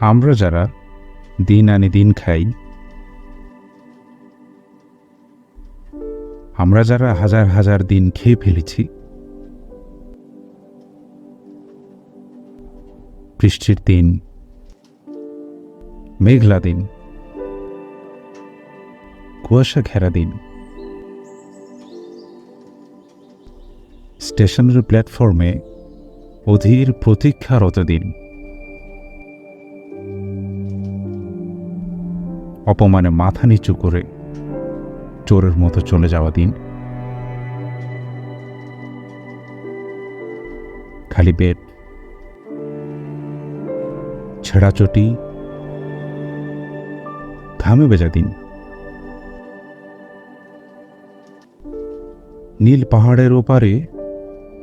আমরা যারা দিন আনি দিন খাই, আমরা যারা হাজার হাজার দিন খেয়ে ফেলেছি, বৃষ্টির দিন, মেঘলা দিন, কুয়াশা ঘেরা দিন, স্টেশনের প্ল্যাটফর্মে অধীর প্রতীক্ষারত দিন। অপমানে মাথা নিচু করে চোরের মতো চলে যাওয়া দিন। খালি বেড ছেঁড়াচটি। ঘামে বেজা দিন। নীল পাহাড়ের ওপারে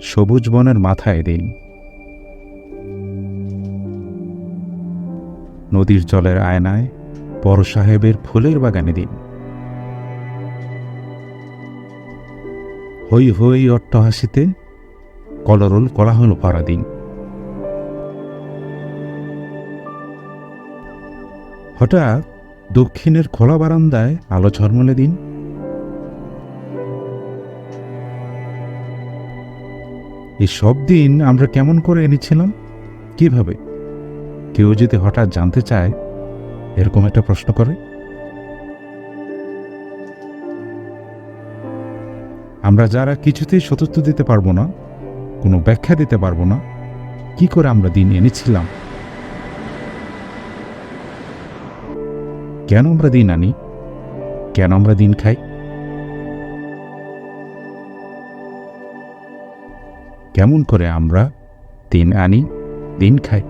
সবুজ বনের মাথায় দিন। নদীর জলের আয়নায় বড় সাহেবের ফুলের বাগানে দিন। হই হই অট্টহাসিতে কলরল কোলাহল ভরা দিন। হঠাৎ দক্ষিণের খোলা বারান্দায় আলো ঝলমলে দিন। এই সব দিন আমরা কেমন করে এনেছিলাম? কীভাবে? কেউ যদি হঠাৎ জানতে চায় এরকম একটা প্রশ্ন করে। আমরা যারা কিছুতেই সতর্ক দিতে পারব না, কোনো ব্যাখ্যা দিতে পারব না, কি করে আমরা দিন এনেছিলাম? কেন আমরা দিন আনি? কেন আমরা দিন খাই? কেমন করে আমরা দিন আনি, দিন খাই?